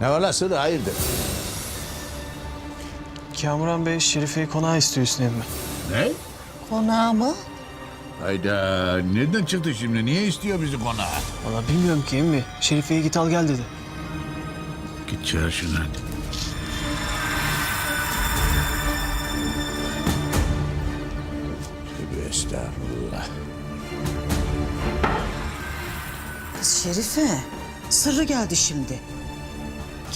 Ne var lan Sırrı hayırdır? Kamuran Bey Şerife'yi konağa istiyor Hüsnü emmi. Ne? Konağı mı? Hayda nereden çıktı şimdi? Niye istiyor bizi konağa? Valla bilmiyorum ki emmi. Şerife'yi git al gel dedi. Git çağır şunu hadi. Tövbe estağfurullah. Kız Şerife, sırrı geldi şimdi.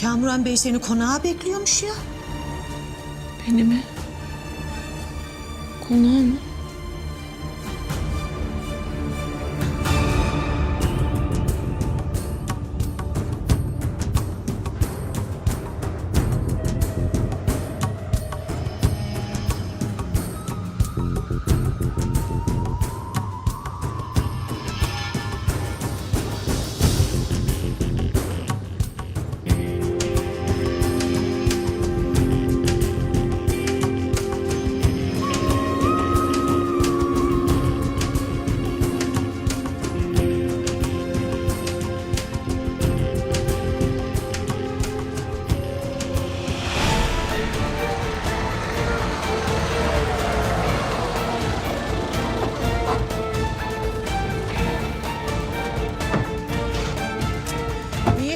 Kamuran Bey seni konağa bekliyormuş ya. Beni mi? Konağı mı?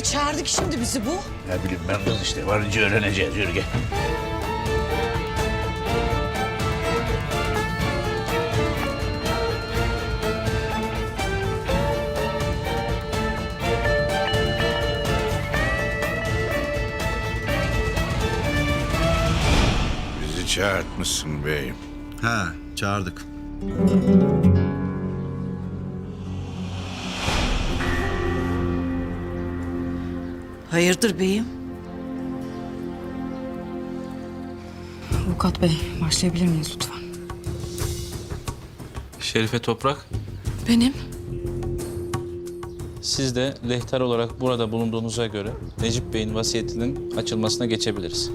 Niye çağırdık şimdi bizi bu? Ne bileyim ben kız işte varınca öğreneceğiz yürü gel. Bizi çağırtmışsın beyim. Ha, çağırdık. Hayırdır beyim? Avukat bey, başlayabilir miyiz lütfen? Şerife Toprak, Benim. siz de lehter olarak burada bulunduğunuza göre Necip Bey'in vasiyetinin açılmasına geçebiliriz.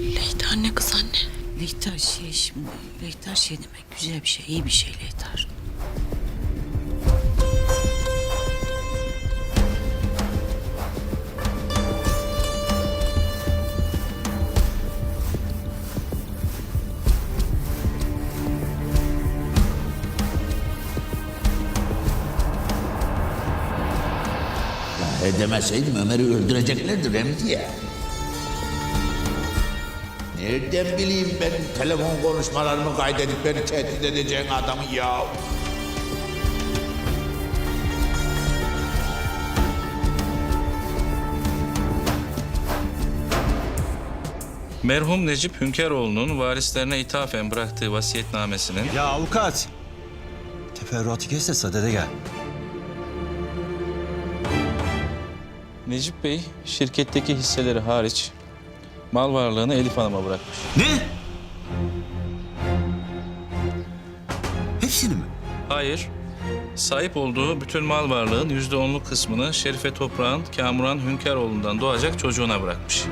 Leyla anne kız anne. Lehter şey şimdi, lehter şey demek güzel bir şey, iyi bir şey lehter. Ya edemeseydim Ömer'i öldüreceklerdi Remzi ya. Nereden bileyim benim telefon konuşmalarımı kaydedip beni tehdit edeceğin adamı ya? Merhum Necip Hünkaroğlu'nun varislerine ithafen bıraktığı vasiyetnamesinin Ya avukat. Teferruatı kes de sadede gel. Necip Bey şirketteki hisseleri hariç mal varlığını Elif Hanım'a bırakmış. Ne? Hepsini mi? Hayır, sahip olduğu bütün mal varlığın yüzde onluk kısmını Şerife Toprağ'ın Kamuran Hünkaroğlu'ndan doğacak çocuğuna bırakmış.